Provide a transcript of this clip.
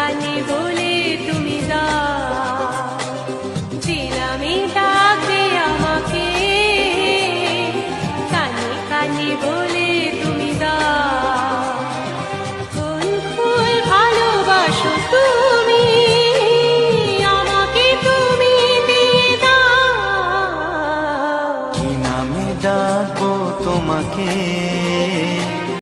কানে বলে তুমি দাও যে নামে ডাকবে আমাকে কানে কানে বলে তুমি দাও কোন ফুল ভালোবাসো তুমি, আমাকে তুমি দিয়ে দাও। তোমাকে?